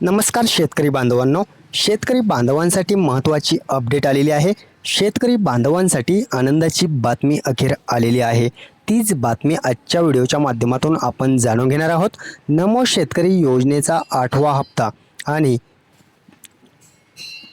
नमस्कार शेतकरी बांधवांनो. शेतकरी बांधवांसाठी महत्त्वाची अपडेट आलेली आहे. शेतकरी बांधवांसाठी आनंदाची बातमी अखेर आलेली आहे. तीच बातमी आजच्या व्हिडिओच्या माध्यमातून आपण जाणून घेणार आहोत. नमो शेतकरी योजनेचा आठवा हप्ता आणि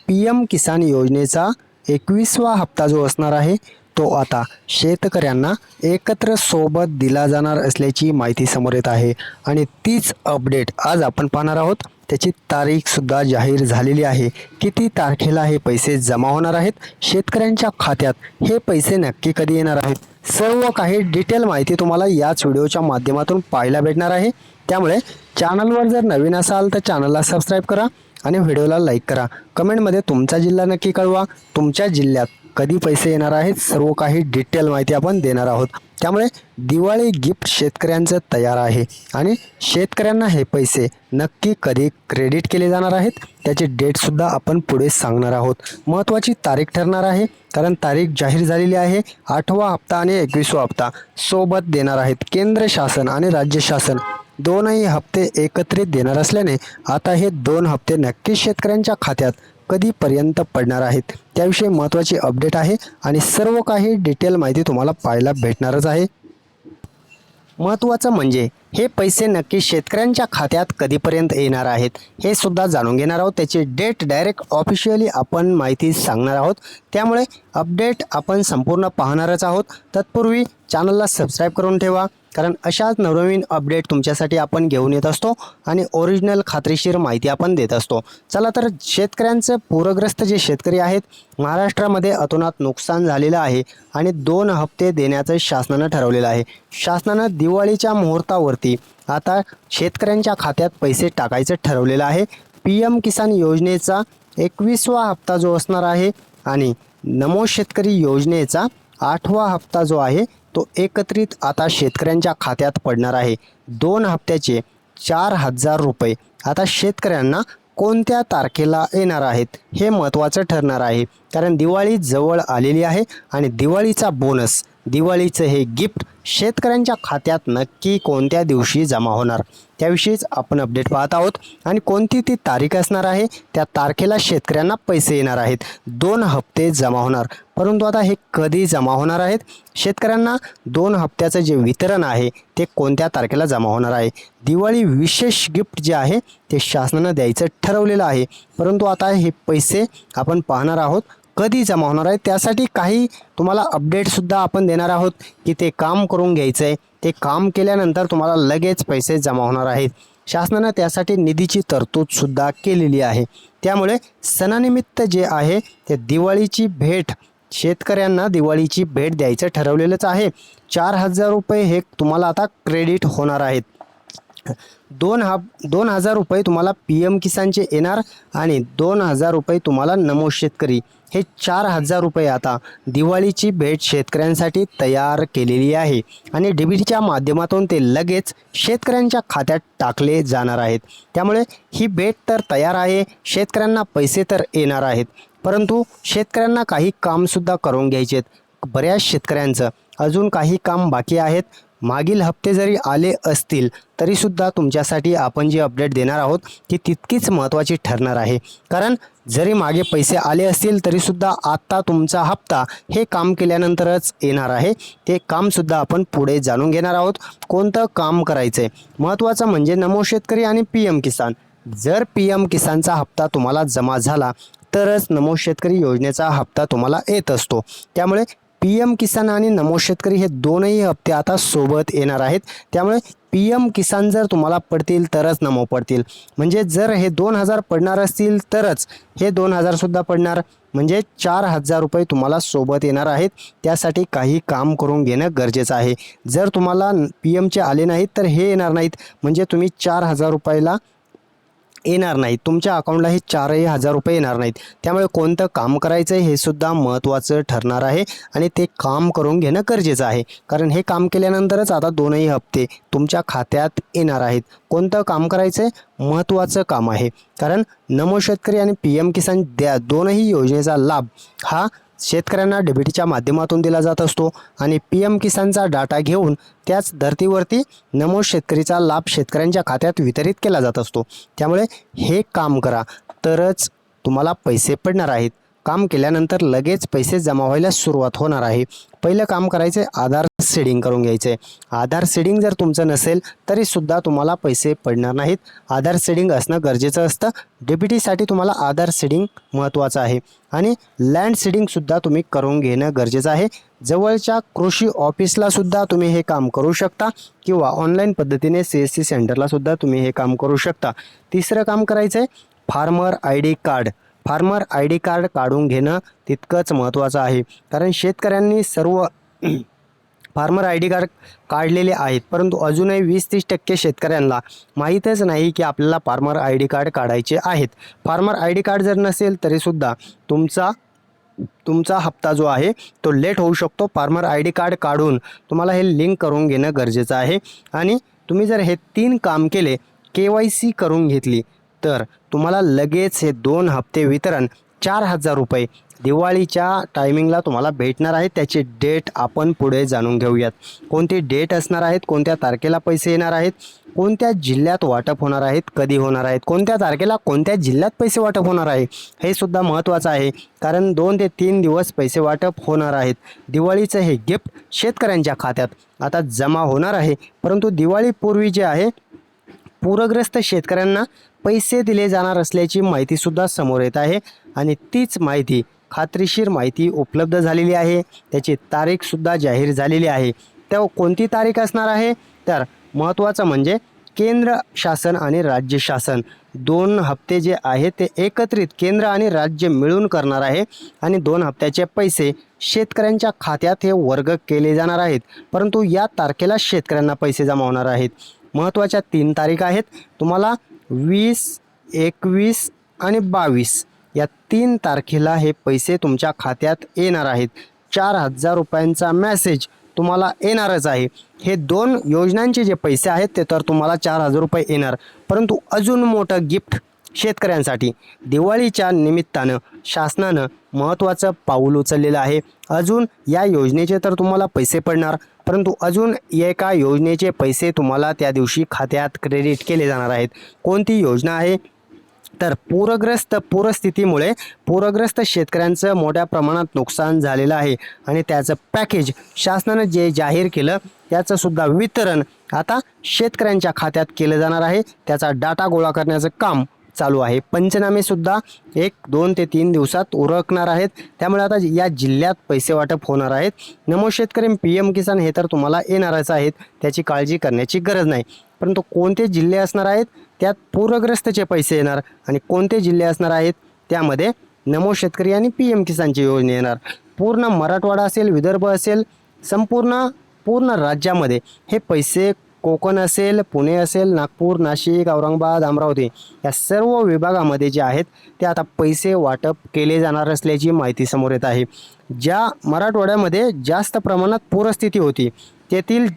पी एम किसान योजनेचा एकवीसवा हप्ता जो असणार आहे तो आता शेतकऱ्यांना एकत्र सोबत दिला जाणार असल्याची माहिती समोर येत आहे. आणि तीच अपडेट आज आपण पाहणार आहोत. त्याची तारीखसुद्धा जाहीर झालेली आहे. किती तारखेला हे पैसे जमा होणार आहेत? शेतकऱ्यांच्या खात्यात हे पैसे नक्की कधी येणार आहेत? सर्व काही डिटेल माहिती तुम्हाला याच व्हिडिओच्या माध्यमातून पाहायला भेटणार आहे. त्यामुळे चॅनलवर जर नवीन असाल तर चॅनलला सबस्क्राईब करा आणि व्हिडिओला लाईक करा. कमेंटमध्ये तुमचा जिल्हा नक्की कळवा. तुमच्या जिल्ह्यात कधी पैसे येणार आहेत सर्व काही डिटेल माहिती आपण देणार आहोत. त्यामुळे दिवाळी गिफ्ट शेतकऱ्यांचं तयार आहे. आणि शेतकऱ्यांना हे पैसे नक्की कधी क्रेडिट केले जाणार आहेत त्याची डेटसुद्धा आपण पुढे सांगणार आहोत. महत्त्वाची तारीख ठरणार आहे कारण तारीख जाहीर झालेली आहे आठवा हप्ता आणि एकवीसवा हप्ता सोबत देणार आहेत. केंद्र शासन आणि राज्य शासन दोनही हप्ते एकत्रित देणार असल्याने आता हे दोन हप्ते नक्की शेतकऱ्यांच्या खात्यात कधीपर्यंत पडणार आहेत? त्याविषयी महत्त्वाची अपडेट आहे आणि सर्व काही डिटेल माहिती तुम्हाला पाहायला भेटणारच आहे. महत्त्वाचं म्हणजे हे पैसे नक्की शेतकऱ्यांच्या खात्यात कधीपर्यंत येणार आहेत हे सुद्धा जाणून घेणार आहोत. त्याची डेट डायरेक्ट ऑफिशियली आपण माहिती सांगणार आहोत. त्यामुळे अपडेट आपण संपूर्ण पाहणारच आहोत. तत्पूर्वी चॅनलला सबस्क्राईब करून ठेवा कारण अशाच नवनवीन अपडेट तुमच्यासाठी आपण घेऊन येत असतो आणि ओरिजिनल खात्रीशीर माहिती आपण देत असतो. चला तर शेतकऱ्यांचं पूरग्रस्त जे शेतकरी आहेत महाराष्ट्रामध्ये अतोनात नुकसान झालेलं आहे आणि दोन हप्ते देण्याचं शासनानं ठरवलेलं आहे. शासनानं दिवाळीच्या मुहूर्तावरती आता शेतकऱ्यांच्या खात्यात पैसे टाकायचं ठरवलेलं आहे. पी एम किसान योजनेचा एकवीसवा हप्ता जो असणार आहे आणि नमो शेतकरी योजनेचा आठवा हप्ता जो आहे तो एकत्रित आता शेतकऱ्यांच्या खात्यात पडणार आहे. दोन हप्त्याचे चार हजार रुपये. आता शेतकऱ्यांना कोणत्या तारखेला येणार आहेत हे महत्त्वाचं ठरणार आहे. कारण दिवाळी जवळ आलेली आहे आणि दिवाळीचा बोनस दिवाळीचं हे गिफ्ट शेतकऱ्यांच्या खात्यात नक्की कोणत्या दिवशी जमा होणार? त्याविषयीच आपण अपडेट पाहत आहोत. आणि कोणती ती तारीख असणार आहे? त्या तारखेला शेतकऱ्यांना पैसे येणार आहेत. दोन हप्ते जमा होणार. परंतु आता हे कधी जमा होणार आहेत? शेतकऱ्यांना दोन हप्त्याचं जे वितरण आहे ते कोणत्या तारखेला जमा होणार आहे? दिवाळी विशेष गिफ्ट जे आहे ते शासनानं द्यायचं ठरवलेलं आहे. परंतु आता हे पैसे आपण पाहणार आहोत कधी जमा होणार आहे त्यासाठी काही तुम्हाला अपडेटसुद्धा आपण देणार आहोत की ते काम करून घ्यायचं आहे ते काम केल्यानंतर तुम्हाला लगेच पैसे जमा होणार आहेत. शासनानं त्यासाठी निधीची तरतूदसुद्धा केलेली आहे. त्यामुळे सणानिमित्त जे आहे ते दिवाळीची भेट शेतकऱ्यांना दिवाळीची भेट द्यायचं ठरवलेलंच आहे. चार हजार रुपये हे तुम्हाला आता क्रेडिट होणार आहेत. दोन हा दोन हजार रुपये तुम्हाला पी एम किसानचे येणार आणि दोन हजार रुपये तुम्हाला नमो शेतकरी. हे चार हजार रुपये आता दिवाळीची भेट शेतकऱ्यांसाठी तयार केलेली आहे. आणि डेबिटच्या माध्यमातून ते लगेच शेतकऱ्यांच्या खात्यात टाकले जाणार आहेत. त्यामुळे ही भेट तर तयार आहे शेतकऱ्यांना पैसे तर येणार आहेत. परंतु शेतकऱ्यांना काही कामसुद्धा करून घ्यायचे आहेत. बऱ्याच शेतकऱ्यांचं अजून काही काम बाकी आहेत. मागील हप्ते जरी आले असतील तरीसुद्धा तुमच्यासाठी आपण जी अपडेट देणार आहोत ती तितकीच महत्त्वाची ठरणार आहे. कारण जरी मागे पैसे आले असतील तरीसुद्धा आत्ता तुमचा हप्ता हे काम केल्यानंतरच येणार आहे. ते कामसुद्धा आपण पुढे जाणून घेणार आहोत कोणतं काम करायचं आहे महत्त्वाचं म्हणजे नमो शेतकरी आणि पी एम किसान. जर पी एम किसानचा हप्ता तुम्हाला जमा झाला तरच नमो शेतकरी योजनेचा हप्ता तुम्हाला येत असतो. त्यामुळे पी एम किसान आणि नमो शेतकरी हे दोनही हप्ते आता सोबत येणार आहेत. त्यामुळे पी एम किसान जर तुम्हाला पडतील तरच नमो पडतील. म्हणजे जर हे दोन हजार पडणार असतील तरच हे दोन हजारसुद्धा पडणार. म्हणजे चार हजार रुपये तुम्हाला सोबत येणार आहेत. त्यासाठी काही काम करून घेणं गरजेचं आहे. जर तुम्हाला पी एमचे आले नाहीत तर हे येणार नाहीत. म्हणजे तुम्ही चार हजार रुपयाला येणार नाहीत. तुमच्या अकाउंटला हे चारही हजार रुपये येणार नाहीत. त्यामुळे कोणतं काम करायचं आहे हे सुद्धा महत्त्वाचं ठरणार आहे आणि ते काम करून घेणं गरजेचं आहे. कारण हे काम केल्यानंतरच आता दोनही हप्ते तुमच्या खात्यात येणार आहेत. कोणतं काम करायचं आहे महत्त्वाचं काम आहे. कारण नमो शेतकरी आणि पी एम किसान द्या दोनही योजनेचा लाभ हा शेतकऱ्यांना डीबीटीच्या माध्यमातून दिला जात असतो आणि पी एम किसानचा डाटा घेऊन त्याच धर्तीवरती नमो शेतकरीचा लाभ शेतकऱ्यांच्या खात्यात वितरित केला जात असतो. त्यामुळे हे काम करा. तरच तुम्हाला पैसे पडणार आहेत. काम केल्यानंतर लगेच पैसे जमा व्हायला सुरुवात होणार आहे. पहिलं काम करायचं आहे आधार सेडिंग करून घ्यायचं आहे. आधार सेडिंग जर तुमचं नसेल तरीसुद्धा तुम्हाला पैसे पडणार नाहीत. आधार सेडिंग असणं गरजेचं असतं. डेबिटीसाठी तुम्हाला आधार सेडिंग महत्त्वाचं आहे. आणि लँड सेडिंगसुद्धा तुम्ही करून घेणं गरजेचं आहे. जवळच्या कृषी ऑफिसलासुद्धा तुम्ही हे काम करू शकता किंवा ऑनलाईन पद्धतीने सी एस सी सेंटरलासुद्धा तुम्ही हे काम करू शकता. तिसरं काम करायचं आहे farmer I D card. Farmer I D card काढून घेणं तितकंच महत्त्वाचं आहे. कारण शेतकऱ्यांनी सर्व फार्मर आय डी कार्ड काढलेले आहेत. परंतु अजूनही वीस तीस टक्के शेतकऱ्यांना माहीतच नाही की आपल्याला फार्मर आय डी कार्ड काढायचे आहेत. फार्मर आय डी कार्ड जर नसेल तरीसुद्धा तुमचा तुमचा हप्ता जो आहे तो लेट होऊ शकतो. फार्मर आय डी कार्ड काढून तुम्हाला हे लिंक करून घेणं गरजेचं आहे. आणि तुम्ही जर हे तीन काम केले के वाय सी करून घेतली तर तुम्हाला लगेच हे दोन हप्ते वितरण चार हजार रुपये दिवाळीच्या टायमिंगला तुम्हाला भेटणार आहे. त्याची डेट आपण पुढे जाणून घेऊयात. कोणती डेट असणार आहेत? कोणत्या तारखेला पैसे येणार आहेत? कोणत्या जिल्ह्यात वाटप होणार आहेत? कधी होणार आहेत? कोणत्या तारखेला कोणत्या जिल्ह्यात पैसे वाटप होणार आहे? हे सुद्धा महत्त्वाचं आहे. कारण दोन ते तीन दिवस पैसे वाटप होणार आहेत. दिवाळीचं हे गिफ्ट शेतकऱ्यांच्या खात्यात आता जमा होणार आहे. परंतु दिवाळीपूर्वी जे आहे पूरग्रस्त शेतकऱ्यांना पैसे दिले जाणार असल्याची माहितीसुद्धा समोर येत आहे आणि तीच माहिती खात्रीशीर माहिती उपलब्ध झालेली आहे. त्याची तारीखसुद्धा जाहीर झालेली आहे. तेव्हा कोणती तारीख असणार आहे? तर महत्त्वाचं म्हणजे केंद्र शासन आणि राज्य शासन. दोन हप्ते जे आहेत ते एकत्रित केंद्र आणि राज्य मिळून करणार आहे आणि दोन हप्त्याचे पैसे शेतकऱ्यांच्या खात्यात हे वर्ग केले जाणार आहेत. परंतु या तारखेला शेतकऱ्यांना पैसे जमा होणार आहेत. महत्त्वाच्या तीन तारीख आहेत. तुम्हाला वीस एकवीस आणि बावीस. या तीन तारखेला हे पैसे तुमच्या खात्यात येणार आहेत. चार हजार रुपयांचा मॅसेज तुम्हाला येणारच आहे. हे दोन योजनांचे जे पैसे आहेत ते तर तुम्हाला चार हजार रुपये येणार. परंतु अजून मोठं गिफ्ट शेतकऱ्यांसाठी. दिवाळीच्या निमित्तानं शासनानं महत्त्वाचं पाऊल उचललेलं आहे. अजून या योजनेचे तर तुम्हाला पैसे पडणार परंतु अजून एका योजनेचे पैसे तुम्हाला त्या दिवशी खात्यात क्रेडिट केले जाणार आहेत. कोणती योजना आहे? तर पूरग्रस्त पूरस्थितीमुळे पूरग्रस्त शेतकऱ्यांचं मोठ्या प्रमाणात नुकसान झालेलं आहे आणि त्याचं पॅकेज शासनानं जे जाहीर केलं त्याचं सुद्धा वितरण आता शेतकऱ्यांच्या खात्यात केलं जाणार आहे. त्याचा डाटा गोळा करण्याचं काम चालू आहे. पंचनामेसुद्धा एक दोन ते तीन दिवसात उरकणार आहेत. त्यामुळे आता या जिल्ह्यात पैसे वाटप होणार आहेत. नमो शेतकरी पी एम किसान हे तर तुम्हाला येणारच आहेत. त्याची काळजी करण्याची गरज नाही. परंतु कोणते जिल्हे असणार आहेत? त्यात पूरग्रस्तचे पैसे येणार आणि कोणते जिल्हे असणार आहेत? त्यामध्ये नमो शेतकरी आणि पी एम किसानची योजना येणार. पूर्ण मराठवाडा असेल विदर्भ असेल संपूर्ण पूर्ण राज्यामध्ये हे पैसे कोकण असेल पुणे असेल नागपूर नाशिक औरंगाबाद अमरावती या सर्व विभागामध्ये जे आहेत ते आता पैसे वाटप केले जाणार असल्याची माहिती समोर येत आहे. ज्या मराठवाड्यामध्ये जास्त प्रमाणात पूरस्थिती होती तेथील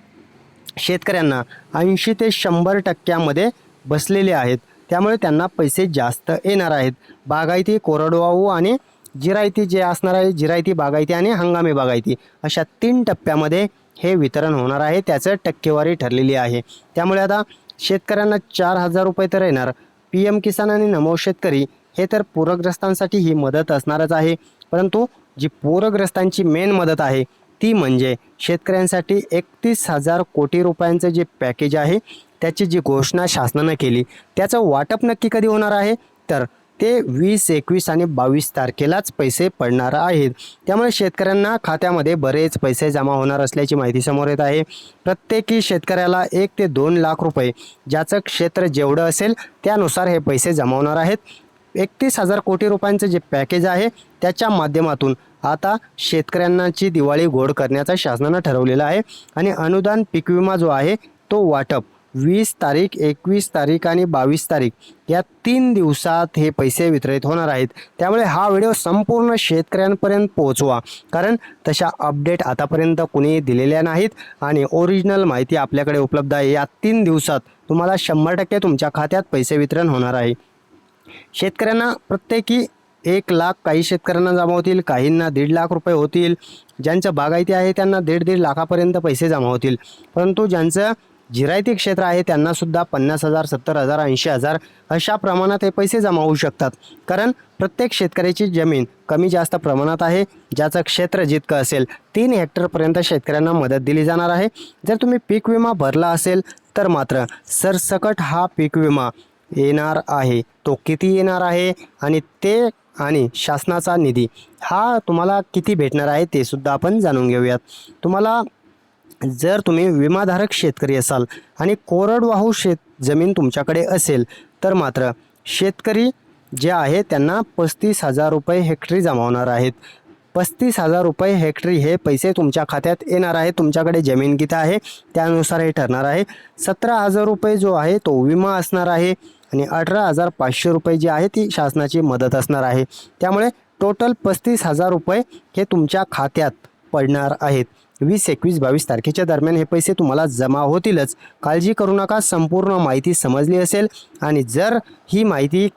शेतकऱ्यांना ऐंशी ते शंभर टक्क्यामध्ये बसलेले आहेत. त्यामुळे त्यांना पैसे जास्त येणार आहेत. बागायती कोरडवाहू आणि जिरायती जे असणार आहे जिरायती बागायती आणि हंगामी बागायती अशा तीन टप्प्यामध्ये हे वितरण होणार आहे त्याचं टक्केवारी ठरलेली आहे. त्यामुळे आता शेतकऱ्यांना चार हजार रुपये तर येणार. पी एम किसान आणि नमो शेतकरी हे तर पूरग्रस्तांसाठी ही मदत असणारच आहे. परंतु जी पूरग्रस्तांची मेन मदत आहे ती म्हणजे शेतकऱ्यांसाठी एकतीस हजार कोटी रुपयांचं जे पॅकेज आहे त्याची जी घोषणा शासनानं केली त्याचं वाटप नक्की कधी होणार आहे? तर ते वीस एकवीस आणि बावीस तारखेलाच पैसे पडणार आहेत. त्यामुळे शेतकऱ्यांना खात्यामध्ये बरेच पैसे जमा होणार असल्याची माहिती समोर येत आहे. प्रत्येकी शेतकऱ्याला एक ते दोन लाख रुपये ज्याचं क्षेत्र जेवढं असेल त्यानुसार हे पैसे जमावणार आहेत. एकतीस हजार कोटी रुपयांचं जे पॅकेज आहे त्याच्या माध्यमातून आता शेतकऱ्यांनाची दिवाळी गोड करण्याचा शासनानं ठरवलेलं आहे. आणि अनुदान पीक विमा जो आहे तो वाटप वीस तारीख एकवीस तारीख आणि बावीस तारीख या तीन दिवसात हे पैसे वितरित होणार आहेत. त्यामुळे हा व्हिडिओ संपूर्ण शेतकऱ्यांपर्यंत पोहोचवा. कारण तशा अपडेट आतापर्यंत कुणी दिलेल्या नाहीत आणि ओरिजिनल माहिती आपल्याकडे उपलब्ध आहे. या तीन दिवसात तुम्हाला शंभर टक्के तुमच्या खात्यात पैसे वितरण होणार आहे. शेतकऱ्यांना प्रत्येकी एक लाख काही शेतकऱ्यांना जमा होतील काहींना दीड लाख रुपये होतील. ज्यांचं बागायती आहे त्यांना दीड दीड लाखापर्यंत पैसे जमा होतील. परंतु ज्यांचं जिरायती क्षेत्र आहे त्यांना सुद्धा पन्नास हजार सत्तर हजार ऐंशी हजार अशा प्रमाणात हे पैसे जमा होऊ शकतात. कारण प्रत्येक शेतकऱ्याची जमीन कमी जास्त प्रमाणात आहे ज्याचं क्षेत्र जितकं असेल तीन हेक्टरपर्यंत शेतकऱ्यांना मदत दिली जाणार आहे. जर तुम्ही पीक विमा भरला असेल तर मात्र सरसकट हा पीक विमा येणार आहे. तो किती येणार आहे आणि ते आणि शासनाचा निधी हा तुम्हाला किती भेटणार आहे ते सुद्धा आपण जाणून घेऊयात. तुम्हाला जर तुम्ही विमाधारक शेतकरी असाल आणि कोरडवाहू शेत जमीन तुमच्याकडे असेल तर मात्र शेतकरी जे आहे त्यांना पस्तीस हजार रुपये हेक्टरी जमा होणार आहेत. पस्तीस हजार रुपये हेक्टरी हे पैसे तुमच्या खात्यात येणार आहे तुमच्याकडे जमीन किती आहे त्यानुसार हे ठरणार आहे. सतरा हजार रुपये जो आहे तो विमा असणार आहे आणि अठरा हजार पाचशे रुपये जी आहे ती शासनाची मदत असणार आहे. त्यामुळे टोटल पस्तीस हजार रुपये हे तुमच्या खात्यात पडणार आहेत. वीस एकवीस बावीस तारखेच्या दरम्यान हे पैसे तुम्हाला जमा होतीलच. काळजी करू नका संपूर्ण माहिती समजली असेल आणि जर ही माहिती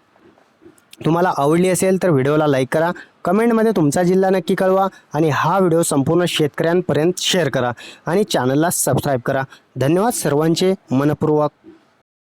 तुम्हाला आवडली असेल तर व्हिडिओला लाईक करा. कमेंटमध्ये तुमचा जिल्हा नक्की कळवा आणि हा व्हिडिओ संपूर्ण शेतकऱ्यांपर्यंत शेअर करा आणि चॅनलला सबस्क्राईब करा. धन्यवाद सर्वांचे. मनपूर्वक